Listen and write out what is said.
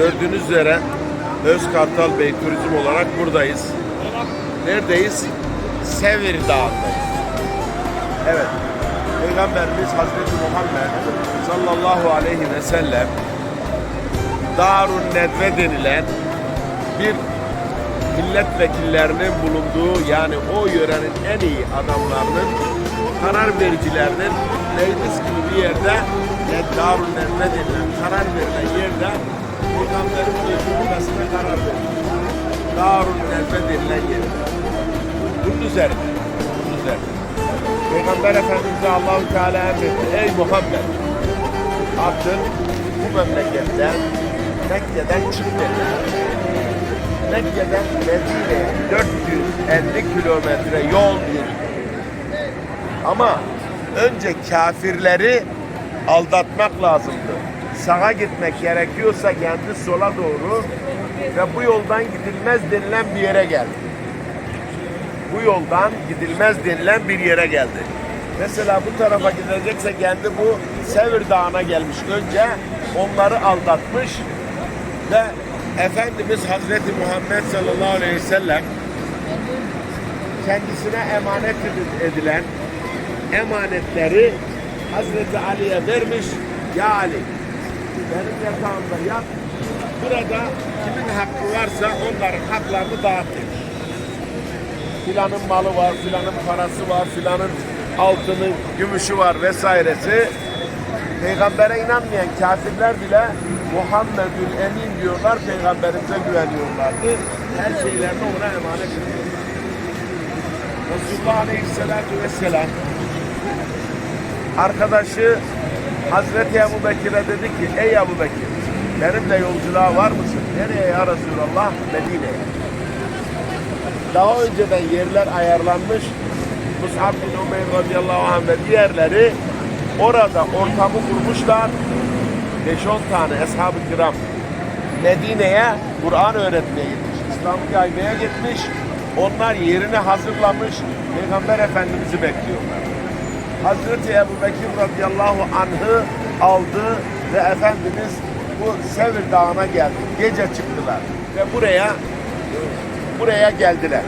Gördüğünüz üzere Özkartal Bey Turizm olarak buradayız. Neredeyiz? Sevir Dağı'ndayız. Evet. Peygamberimiz Hazreti Muhammed sallallahu aleyhi ve sellem Darun Nedve denilen bir milletvekillerinin bulunduğu yani o yörenin en iyi adamlarının karar vericilerinin meclis gibi bir yerde Darun Nedve denilen karar verilen yerde Peygamberin öldürülmesine karar verildi. Darun Nedve denilen yerde. Bunun üzerine. Bunun üzerine. Peygamber Efendimiz'e Allahu Teala emretti. Ey Muhammed artık bu memleketten Mekke'den çık dedi. Mekke'den Medine'ye 450 kilometre yol yürüdü. Ama önce kafirleri aldatmak lazımdı. Sağa gitmek gerekiyorsa kendi sola doğru ve bu yoldan gidilmez denilen bir yere geldi bu yoldan gidilmez denilen bir yere geldi. Mesela bu tarafa gidecekse kendi bu Sevir Dağı'na gelmiş. Önce onları aldatmış ve Efendimiz Hazreti Muhammed sallallahu aleyhi ve sellem kendisine emanet edilen emanetleri Hazreti Ali'ye vermiş. Ya Ali benim yatağımda yat. Burada kimin hakkı varsa onların haklarını dağıt demiş filanın malı var, filanın parası var, filanın altını, gümüşü var vesairesi. Peygambere inanmayan kafirler bile Muhammedül Emin diyorlar, peygamberimize güveniyorlardı. Her şeylerini ona emanet ediyor. Resulullah Aleyhisselatü Vesselam arkadaşı Hazreti Ebu Bekir'e dedi ki ey Ebu Bekir benimle yolculuğa var mısın? Nereye ya Resulallah? Medine'ye. Daha önceden yerler ayarlanmış. Mus'ab bin Umeyr radıyallahu anh ve diğerleri orada ortamı kurmuşlar. 5-10 tane ashab-ı kiram Medine'ye Kur'an öğretmeye gitmiş. İslam'ı yaymaya gitmiş. Onlar yerini hazırlamış. Peygamber Efendimiz'i bekliyorlar. Hazreti Ebu Bekir radıyallahu anh'ı aldı ve Efendimiz bu Sevir Dağı'na geldi. Gece çıktılar ve buraya buraya geldiler.